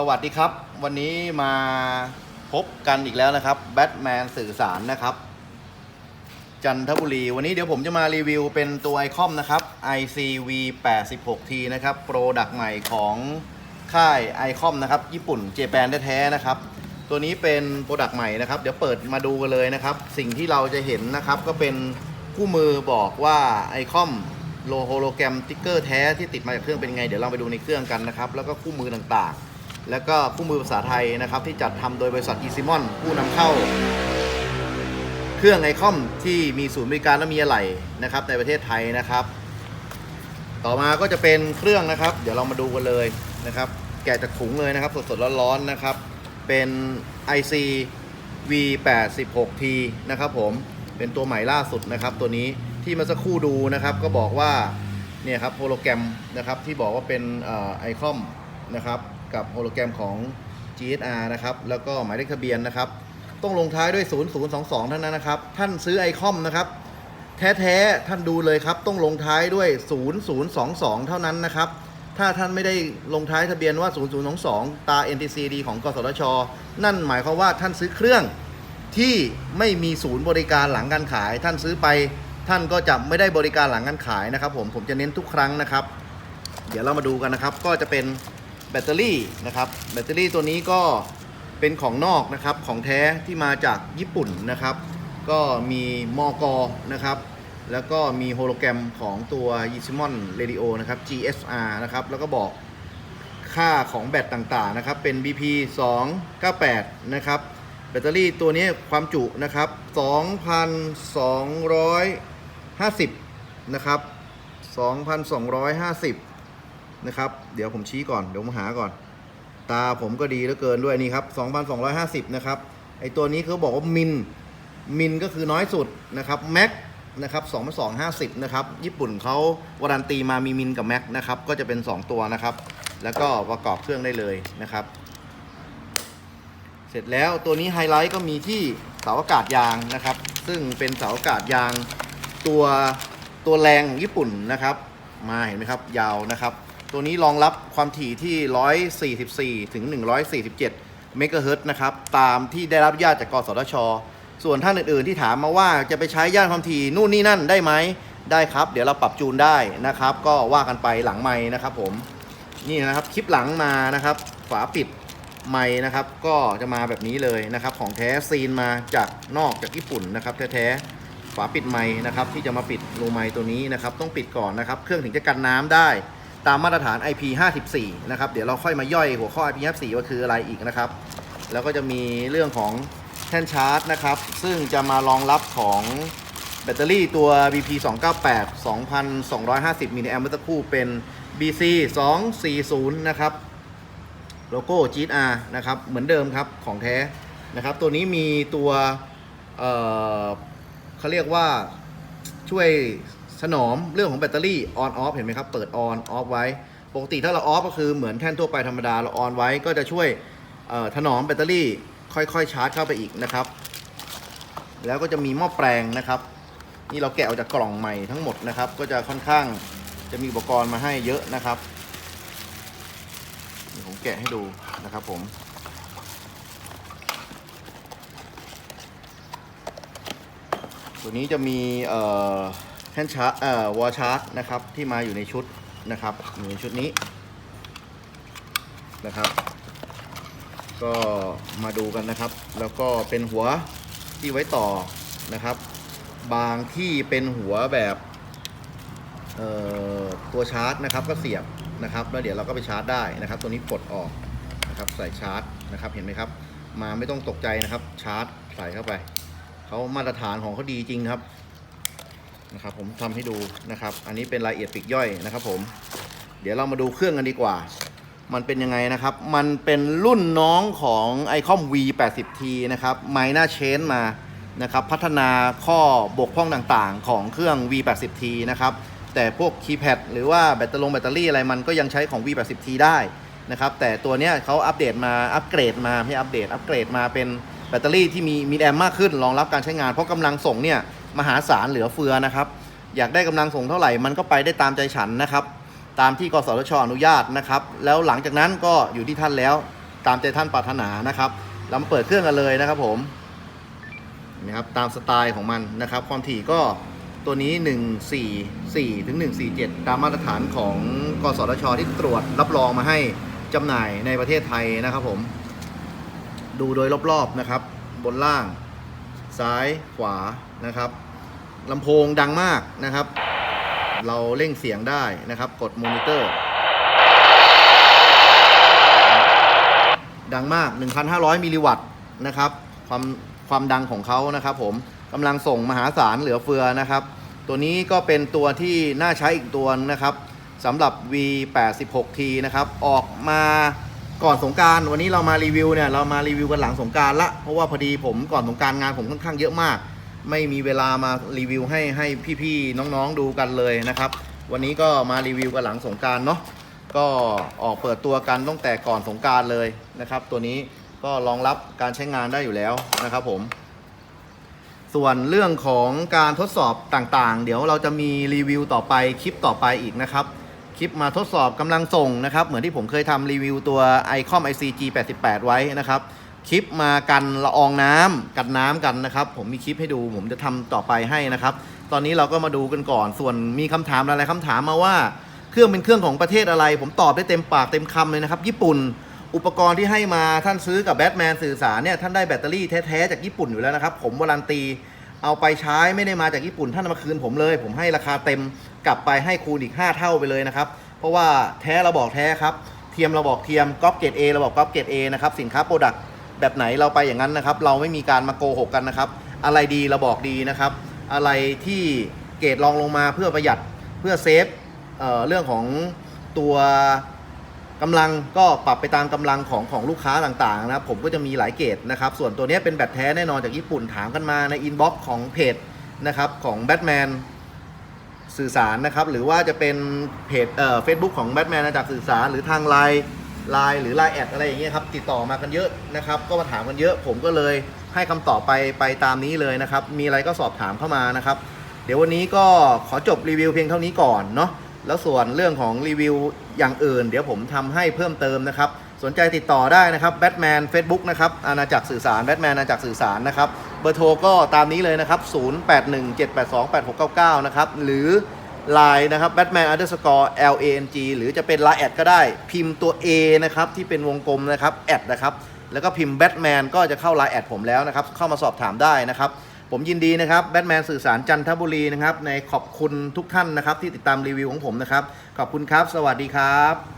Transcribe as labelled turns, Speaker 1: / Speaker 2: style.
Speaker 1: สวัสดีครับ วันนี้มาพบกันอีกแล้วนะครับแบทแมนสื่อสารนะครับ จันทบุรี วันนี้เดี๋ยวผมจะมารีวิวเป็นตัวไอคอมนะครับ ICV 8 6 T นะครับโปรดักต์ใหม่ของค่ายไอคอมนะครับ ญี่ปุ่นเจแปนแท้ๆนะครับ ตัวนี้เป็นโปรดักต์ใหม่นะครับ เดี๋ยวเปิดมาดูกันเลยนะครับ สิ่งที่เราจะเห็นนะครับก็เป็นคู่มือบอกว่าไอคอมโลโฮโลแกรมติ๊กเกอร์แท้ที่ติดมาจากเครื่องเป็นไง เดี๋ยวเราไปดูในเครื่องกันนะครับ แล้วก็คู่มือต่างๆ แล้วก็คู่มือภาษาไทยนะครับ ที่จัดทำโดยบริษัทอีซิมอนผู้นำเข้า เครื่องไอคอมที่มีศูนย์บริการและมีอะไหล่นะครับ ในประเทศไทยนะครับ ต่อมาก็จะเป็นเครื่องนะครับ เดี๋ยวเรามาดูกันเลยนะครับ แกะจากถุงเลยนะครับ สดๆร้อนๆนะครับ เป็น IC V86T นะครับผมเป็นตัวใหม่ล่าสุดนะครับ ตัวนี้ที่มาสักครู่ดูนะครับ ก็บอกว่าเนี่ยครับโฮโลแกรมนะครับที่บอกว่าเป็นไอคอมนะครับ กับโฮโลแกรมของ GSR นะครับ แล้วก็หมายเลขทะเบียนนะครับ ต้องลงท้ายด้วย 0022 เท่านั้นนะครับ ท่านซื้อไอคอมนะครับ แท้ๆ ท่านดูเลยครับ ต้องลงท้ายด้วย 0022 เท่านั้นนะครับ ถ้าท่านไม่ได้ลงท้ายทะเบียนว่า 0022 ตา NTCD ของกสทช นั่นหมายความว่าท่านซื้อเครื่องที่ไม่มีศูนย์บริการหลังการขาย ท่านซื้อไป ท่านก็จะไม่ได้บริการหลังการขายนะครับ ผมผมจะเน้นทุกครั้งนะครับ เดี๋ยวเรามาดูกันนะครับ ก็จะเป็น ตเตอรี่นะครับแบตเตอรี่ตัวนี้ก็เป็นของนอกนะครับของแท้ที่มาจากญี่ปุ่นนะครับ ก็มีมอกอนะครับแล้วก็มีโฮโลแกรมของตัว y i s i m o n Radio นะครับ GSR นะครับแล้วก็บอกค่าของแบตต่างๆนะครับเป็น BP 298นะครับแบตเตอรี่ตัวนี้ความจุนะครับ2,250นะครับ2,250 นะครับ เดี๋ยวผมชี้ก่อน เดี๋ยวผมหาก่อน ตาผมก็ดีเหลือเกินด้วยนี่ครับ 2,250 นะครับ ไอตัวนี้เขาบอกว่ามิน มินก็คือน้อยสุดนะครับ แม็กนะครับ2,250 นะครับ ญี่ปุ่นเขาวารันตีมามีมินกับแม็กนะครับ ก็จะเป็น 2 ตัวนะครับ แล้วก็ประกอบเครื่องได้เลยนะครับ เสร็จแล้วตัวนี้ไฮไลท์ก็มีที่เสาอากาศยางนะครับ ซึ่งเป็นเสาอากาศยางตัวตัวแรงของญี่ปุ่นนะครับ มาเห็นไหมครับ ยาวนะครับ ตัวนี้รองรับความถี่ที่ 144 ถึง 147 เมกะเฮิรตซ์นะครับ ตามที่ได้รับอนุญาตจากกสทช ส่วนท่านอื่นๆที่ถามมาว่าจะไปใช้ย่านความถี่นู่นนี่นั่นได้ไหม ได้ครับ เดี๋ยวเราปรับจูนได้นะครับ ก็ว่ากันไปหลังไม้นะครับผม นี่นะครับ คลิปหลังมานะครับ ฝาปิดไม้นะครับ ก็จะมาแบบนี้เลยนะครับ ของแท้ซีนมาจากนอกจากญี่ปุ่นนะครับแท้ๆ ฝาปิดไม้นะครับที่จะมาปิดรูไม้ตัวนี้นะครับ ต้องปิดก่อนนะครับ เครื่องถึงจะกันน้ำได้ ตามมาตรฐาน IP54 นะครับ เดี๋ยวเราค่อยมาย่อยหัวข้อ IP54 ว่าคืออะไรอีกนะครับ แล้วก็จะมีเรื่องของแท่นชาร์จนะครับ ซึ่งจะมารองรับของแบตเตอรี่ตัว BP 298 2,250มิลลิแอมเมื่อสักครู่เป็น BC 240นะครับ โลโก้ GR นะครับ เหมือนเดิมครับ ของแท้นะครับ ตัวนี้มีตัว เอ่อเขาเรียกว่าช่วย สนอมเรื่องของแบตเตอรี่ on off เห็นไหมครับ เปิด on off ไว้ ปกติถ้าเรา off ก็คือเหมือนแท่นทั่วไปธรรมดาเรา on ไว้ก็จะช่วยถนอมแบตเตอรี่ค่อยๆชาร์จเข้าไปอีกนะครับ แล้วก็จะมีหม้อแปลงนะครับ นี่เราแกะออกจากกล่องใหม่ทั้งหมดนะครับ ก็จะค่อนข้างจะมีอุปกรณ์มาให้เยอะนะครับผมแกะให้ดูนะครับผมตัวนี้จะมีเอ่อ ท่นชาร์จเอ่อวอชาร์จนะครับที่มาอยู่ในชุดนะครับอยู่ในชุดนี้นะครับ ก็มาดูกันนะครับ แล้วก็เป็นหัวที่ไว้ต่อนะครับ บางที่เป็นหัวแบบตัวชาร์จนะครับก็เสียบนะครับ แล้วเดี๋ยวเราก็ไปชาร์จได้นะครับ ตัวนี้ปลดออกนะครับใส่ชาร์จนะครับเห็นไหมครับ มาไม่ต้องตกใจนะครับชาร์จใส่เข้าไปเขามาตรฐานของเขาดีจริงครับ นะครับผมทำให้ดูนะครับ อันนี้เป็นรายละเอียดปีกย่อยนะครับ ผม เดี๋ยวเรามาดูเครื่องกันดีกว่า มันเป็นยังไงนะครับ มันเป็นรุ่นน้องของ iCOM V80T นะครับไมน่าเชนมานะครับ พัฒนาข้อบกพร่องต่างๆ ของเครื่อง V80T นะครับ แต่พวกคีย์แพดหรือว่าแบตเตอรี่แบตเตอรี่อะไรมันก็ยังใช้ของ V80T ได้นะครับ แต่ตัวเนี้ยเขาอัปเดตมาอัปเกรดมาไม่อัปเดตอัปเกรดมาเป็นแบตเตอรี่ที่มีมีแอมมากขึ้นรองรับการใช้งานเพราะกำลังส่งเนี่ย มหาศาลเหลือเฟือนะครับ อยากได้กำลังส่งเท่าไหร่มันก็ไปได้ตามใจฉันนะครับ ตามที่กสทชอนุญาตนะครับ แล้วหลังจากนั้นก็อยู่ที่ท่านแล้วตามใจท่านปรารถนานะครับเรามาเปิดเครื่องกันเลยนะครับผมนะครับตามสไตล์ของมันนะครับ ความถี่ก็ตัวนี้ 144 ถึง 147 ตามมาตรฐานของกสทช ที่ตรวจรับรองมาให้จำหน่ายในประเทศไทยนะครับผม ดูโดยรอบๆนะครับ บนล่าง ซ้ายขวานะครับ ลำโพงดังมากนะครับ เราเร่งเสียงได้นะครับ กดมอนิเตอร์ ดังมาก 1,500 มิลลิวัตต์นะครับ ความความดังของเขานะครับผมกำลังส่งมหาศาลเหลือเฟือนะครับ ตัวนี้ก็เป็นตัวที่น่าใช้อีกตัวนะครับสำหรับ V86T นะครับ ออกมาก่อนสงการวันนี้เรามารีวิวเนี่ยเรามารีวิวกันหลังสงการละเพราะว่าพอดีผมก่อนสงการงานผมค่อนข้างเยอะมาก ไม่มีเวลามารีวิวให้ให้พี่ๆน้องๆดูกันเลยนะครับ วันนี้ก็มารีวิวกันหลังสงการเนาะก็ออกเปิดตัวกันตั้งแต่ก่อนสงการเลยนะครับ ตัวนี้ก็รองรับการใช้งานได้อยู่แล้วนะครับผม ส่วนเรื่องของการทดสอบต่างๆ เดี๋ยวเราจะมีรีวิวต่อไปคลิปต่อไปอีกนะครับคลิปมาทดสอบกำลังส่งนะครับ เหมือนที่ผมเคยทำรีวิวตัว iCOM ICG 88 ไว้นะครับ คลิปมากันละอองน้ำกันน้ำกันนะครับ ผมมีคลิปให้ดู ผมจะทำต่อไปให้นะครับ ตอนนี้เราก็มาดูกันก่อน ส่วนมีคำถามอะไรคำถามมาว่า เครื่องเป็นเครื่องของประเทศอะไร ผมตอบได้เต็มปากเต็มคำเลยนะครับ ญี่ปุ่นอุปกรณ์ที่ให้มาท่านซื้อกับแบทแมนสื่อสารเนี่ยท่านได้แบตเตอรี่แท้ๆจากญี่ปุ่นอยู่แล้วนะครับ ผมวารันตี เอาไปใช้ไม่ได้มาจากญี่ปุ่นท่านมาคืนผมเลย ผมให้ราคาเต็มกลับไปให้คูณอีก 5 เท่าไปเลยนะครับเพราะว่าแท้เราบอกแท้ครับเทียมเราบอกเทียมก๊อปเกรดเอเราบอกก๊อปเกรดเอนะครับสินค้าโปรดักต์ แบบไหนเราไปอย่างนั้นนะครับ เราไม่มีการมาโกหกกันนะครับ อะไรดีเราบอกดีนะครับ อะไรที่เกรดรองลงมาเพื่อประหยัดเพื่อเซฟเเรื่องของตัวกำลังก็ปรับไปตามกำลังของของลูกค้าต่างๆนะครับ ผมก็จะมีหลายเกรดนะครับ ส่วนตัวนี้เป็นแบตแท้แน่นอนจากญี่ปุ่นถามกันมาในอินบ็อกซ์ของเพจนะครับของแบทแมนสื่อสารนะครับ หรือว่าจะเป็นเพจเอ่อเฟซบุ๊กของแบทแมนจากสื่อสารหรือทางไลน์ ไลน์หรือไลน์แอดอะไรอย่างเงี้ยครับติดต่อมากันเยอะนะครับ ก็มาถามกันเยอะ ผมก็เลยให้คำตอบไปไปตามนี้เลยนะครับ มีอะไรก็สอบถามเข้ามานะครับ เดี๋ยววันนี้ก็ขอจบรีวิวเพียงเท่านี้ก่อนเนาะแล้วส่วนเรื่องของรีวิวอย่างอื่น เดี๋ยวผมทำให้เพิ่มเติมนะครับ สนใจติดต่อได้นะครับแบทแมน Facebook นะครับอาณาจักรสื่อสารแบทแมนอาณาจักรสื่อสารนะครับเบอร์โทรก็ตามนี้เลยนะครับ 0817828699 นะครับหรือ Line นะครับ Batman underscore L A N G หรือจะเป็น Line แอดก็ได้ พิมพ์ตัว A นะครับที่เป็นวงกลมนะครับแอดนะครับแล้วก็พิมพ์ Batman ก็จะเข้า Line แอดผมแล้วนะครับเข้ามาสอบถามได้นะครับผมยินดีนะครับแบทแมนสื่อสารจันทบุรีนะครับในขอบคุณทุกท่านนะครับที่ติดตามรีวิวของผมนะครับขอบคุณครับ สวัสดีครับ